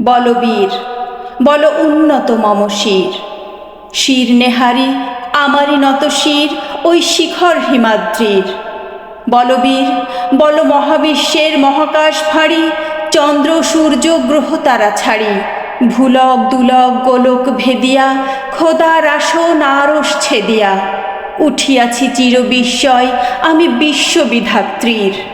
বলবীর বল উন্নত মম শির। শির নেহারি, আমারই নত শির, ওই শিখর হিমাদ্রির। বলবীর বল মহাবিশ্বের মহাকাশ ফাঁড়ি, চন্দ্র, সূর্য, গ্রহ তারা ছাড়ি। ভুলক, দুলক, গোলক ভেদিয়া, খোদা আসন আরস ছেদিয়া। উঠিয়াছি চির বিস্ময় আমি বিশ্ববিধাত্রীর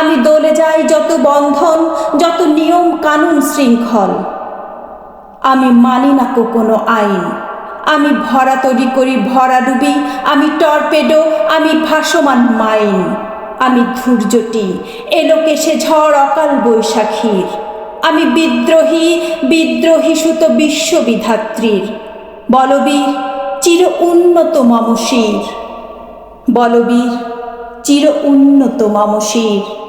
আমি দলে যাই যত বন্ধন, যত নিয়ম কানুন শৃঙ্খল। আমি মানি না কো কোনো আইন। আমি ভরা তৈরি করি ভরা ডুবি। আমি টর্পেডো, আমি ভাসমান মাইন। আমি ধৈর্যটি এলো কেসে ঝড় অকাল বৈশাখীর। আমি বিদ্রোহী বিদ্রোহী সুত বিশ্ববিধাত্রীর বলবীর, চির উন্নত মম শির বলবীর, চির উন্নত মম শির